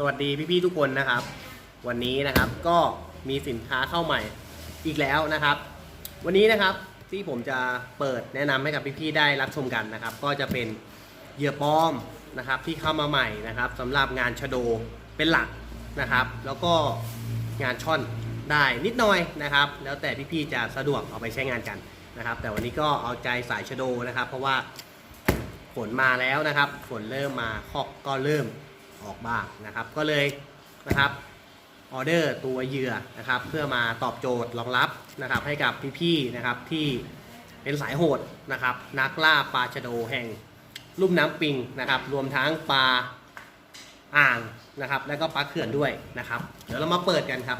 สวัสดีพี่ๆทุกคนนะครับ วันนี้นะครับก็มีสินค้าเข้าใหม่อีกแล้วนะครับ วันนี้นะครับที่ผมจะเปิดแนะนำให้กับพี่ๆได้รับชมกันนะครับ ก็จะเป็นเหยื่อปลอมนะครับที่เข้ามาใหม่นะครับสำหรับงานชะโดเป็นหลักนะครับ แล้วก็งานช่อนได้นิดหน่อยนะครับ แล้วแต่พี่ๆจะสะดวกเอาไปใช้งานกันนะครับ แต่วันนี้ก็เอาใจสายชะโดนะครับ เพราะว่าฝนมาแล้วนะครับฝนเริ่มมาคอกก็เริ่ม ออกบ้างนะครับ ก็เลยนะครับออเดอร์ตัวเหยื่อนะครับ เพื่อมาตอบโจทย์รองรับนะครับ ให้กับพี่ๆนะครับที่เป็นสายโหดนะครับ นักล่าปลาชะโดแห่งลุ่มน้ำปิงนะครับ รวมทั้งปลาอ่างนะครับ และก็ปลาเขื่อนด้วยนะครับ เดี๋ยวเรามาเปิดกันครับ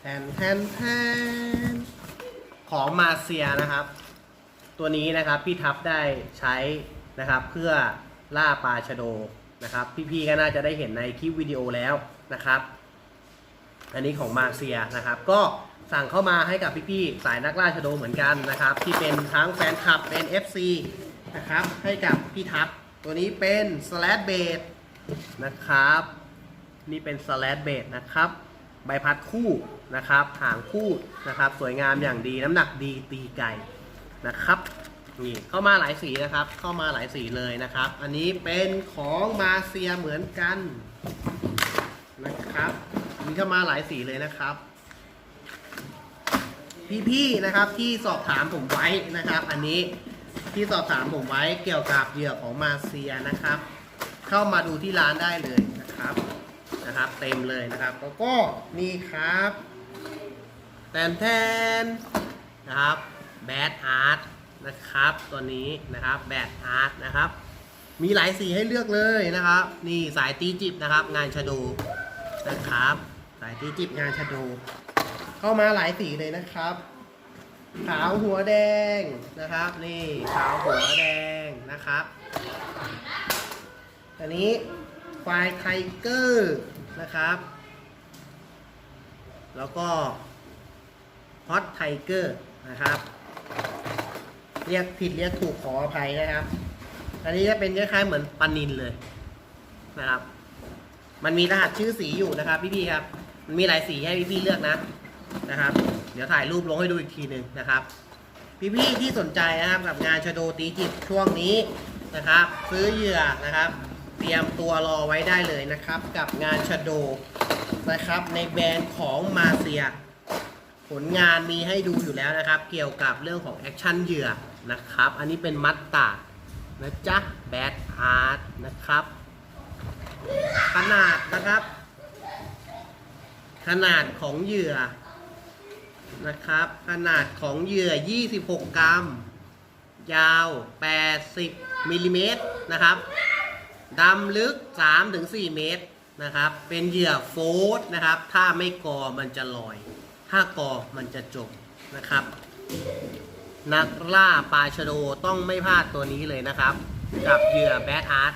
แทนแทนแทนของมาเซียนะครับ ตัวนี้นะครับพี่ทับได้ใช้นะครับเพื่อล่าปลาชะโดนะครับ พี่ๆก็น่าจะได้เห็นในคลิปวิดีโอแล้วนะครับ อันนี้ของมาเซียนะครับ ก็สั่งเข้ามาให้กับพี่ๆสายนักล่าชะโดเหมือนกันนะครับ ที่เป็นทั้งแฟนคลับเป็น FC นะครับ ให้กับพี่ทับตัวนี้เป็นสแลดเบดนะครับ นี่เป็นสแลดเบดนะครับใบพัดคู่นะครับหางคู่นะครับ สวยงามอย่างดีน้ำหนักดีตีไก่ นะครับนี่เข้ามาหลายสีนะครับ เข้ามาหลายสีเลยนะครับ อันนี้เป็นของมาเซียเหมือนกันนะครับมีเข้ามาหลายสีเลยนะครับ พี่ๆนะครับที่สอบถามผมไว้นะครับ อันนี้ที่สอบถามผมไว้เกี่ยวกับเหยื่อของมาเซียนะครับ เข้ามาดูที่ร้านได้เลยนะครับนะครับ เต็มเลยนะครับแล้วก็นี่ครับแทนแทนนะครับ แบดอาร์ตนะครับตัวนี้นะครับแบดอาร์ตนะครับ มีหลายสีให้เลือกเลยนะครับ นี่สายตีจิบนะครับ งานชะโดนะครับ สายตีจิบงานชะโดเข้ามาหลายสีเลยนะครับ ขาวหัวแดงนะครับ นี่ขาวหัวแดงนะครับอันนี้ควายไทเกอร์นะครับ แล้วก็ฮอตไทเกอร์นะครับ เรียกผิดเรียกถูกขออภัยนะครับ อันนี้จะเป็นคล้ายๆเหมือนปานินเลยนะครับ มันมีรหัสชื่อสีอยู่นะครับ พี่ๆครับ มันมีหลายสีให้พี่ๆเลือกนะนะครับ เดี๋ยวถ่ายรูปลงให้ดูอีกทีหนึ่งนะครับ พี่ๆที่สนใจนะครับกับงานชโดตีจิบช่วงนี้นะครับ ซื้อเหยื่อนะครับ เตรียมตัวรอไว้ได้เลยนะครับ กับงานชโดนะครับในแบรนด์ของมาเซีย ผลงานมีให้ดูอยู่แล้วนะครับ เกี่ยวกับเรื่องของแอคชั่นเหยื่อนะครับ อันนี้เป็นมัตตานะจ๊ะแบดอาร์ตนะครับ ขนาดนะครับ ขนาดของเหยื่อนะครับ ขนาดของเหยื่อ 26 กรัม ยาว 80มิลลิเมตรนะครับดำลึก 3-4 เมตรนะครับ เป็นเหยื่อโฟดนะครับ ถ้าไม่กอมันจะลอย ถ้ากอมันจะจบนะครับ นักล่าปลาชโดต้องไม่พลาดตัวนี้เลยนะครับ กับเหยื่อแบดอาร์ต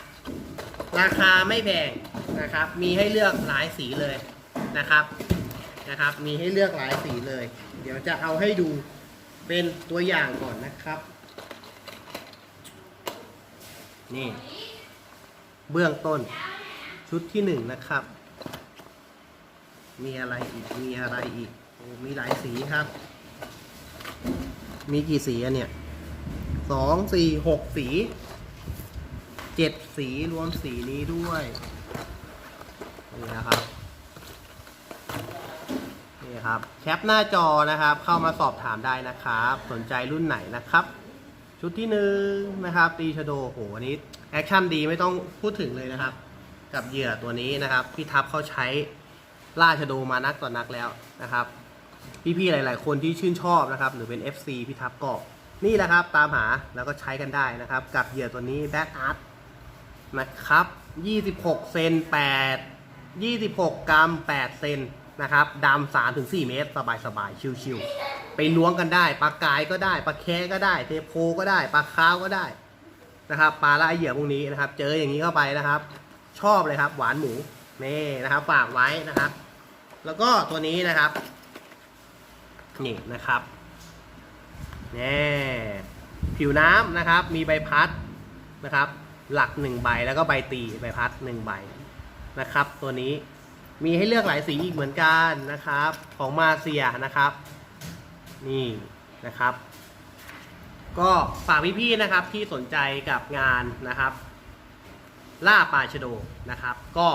ราคาไม่แพงนะครับ มีให้เลือกหลายสีเลยนะครับนะครับ มีให้เลือกหลายสีเลย เดี๋ยวจะเอาให้ดูเป็นตัวอย่างก่อนนะครับ นี่ เบื้องต้นชุดที่หนึ่งนะครับ มีอะไรอีก มีอะไรอีก มีหลายสีครับ มีกี่สีอะเนี่ยสองสี่หกสีเจ็ดสีรวมสีนี้ด้วยนี่นะครับนี่ครับ แคปหน้าจอนะครับ เข้ามาสอบถามได้นะครับ สนใจรุ่นไหนนะครับ ชุดที่หนึ่งนะครับตีชโดโหอันนี้แอคชั่นดีไม่ต้องพูดถึงเลยนะครับ กับเหยื่อตัวนี้นะครับ พี่ทับเขาใช้ล่าชโดมานักต่อนนักแล้วนะครับ พี่ๆหลาย ๆ คนที่ชื่นชอบนะครับ หรือเป็น FC พี่ทับก็นี่แหละครับตามหาแล้วก็ใช้กันได้นะครับ กับเหยื่อตัวนี้ Back Art นะครับ 26 เซน 8 26 กรัม 8 เซนนะครับดำ3ถึง4เมตร สบายๆชิวๆไปล้วงกันได้ปลากายก็ได้ปลาแคก็ได้เทโพก็ได้ปลาคาวก็ได้นะครับปลาละเหยื่อพวกนี้นะครับ เจออย่างนี้เข้าไปนะครับ ชอบเลยครับ หวานหมูนี่นะครับ ฝากไว้นะครับ แล้วก็ตัวนี้นะครับ นี่นะครับแน่ผิวน้ำนะครับ มีใบพัดนะครับ หลักหนึ่งใบแล้วก็ใบตีใบพัดหนึ่งใบนะครับ ตัวนี้มีให้เลือกหลายสีอีกเหมือนกันนะครับ ของมาเซียนะครับ นี่นะครับ ก็ฝากพี่ๆนะครับที่สนใจกับงานนะครับ ล่าปลาชโดนะครับ ก็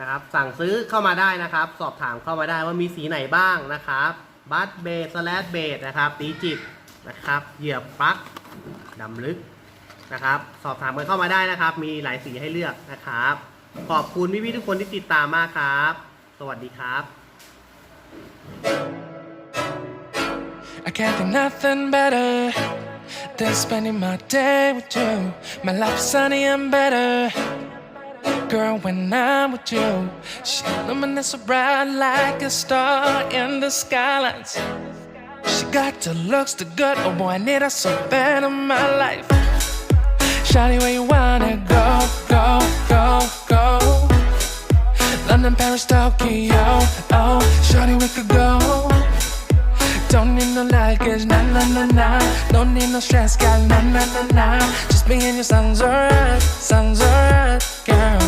นะครับสั่งซื้อเข้ามาได้นะครับ สอบถามเข้ามาได้ว่ามีสีไหนบ้างนะครับ บัตเบสแลดเบสนะครับตีจิบนะครับเหยื่อปลั๊กดำลึกนะครับ สอบถามกันเข้ามาได้นะครับ มีหลายสีให้เลือกนะครับ ขอบคุณพี่ๆทุกคนที่ติดตามมากครับ สวัสดีครับ I can't think nothing better than spending my day with you. My life's sunny and better. Girl, when I'm with you, she luminous so bright like a star in the skylines. She got the looks, the good. Oh boy, I need her so bad in my life. Shawty, where you wanna go, go, go, go? London, Paris, Tokyo. Oh, Shawty, we could go. Don't need no luggage, nah nah nah nah. Don't need no stress, girl, nah nah nah nah. Just me and your sounds alright, sounds alright, girl.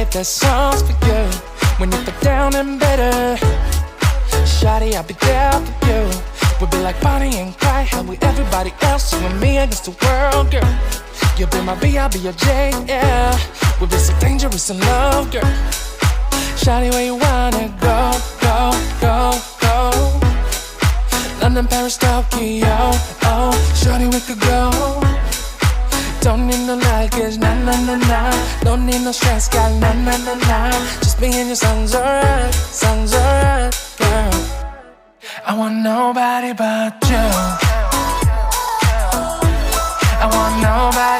Save the songs for you when you feel down and bitter? Uh, Shawty, I'll be there for you. We'll be like Bonnie and Clyde, how we everybody else, you and me against the world, girl. You'll be my B, I'll be your J, yeah. We'll be so dangerous in love, girl. Shawty, where you wanna go, go, go, go? London, Paris, Tokyo, oh, Shawty, we could go. Don't need no luggage, nah nah nah nah. Don't need no stress, girl, nah nah nah nah. Just me and your sounds alright, sounds alright, girl. I want nobody but you. I want nobody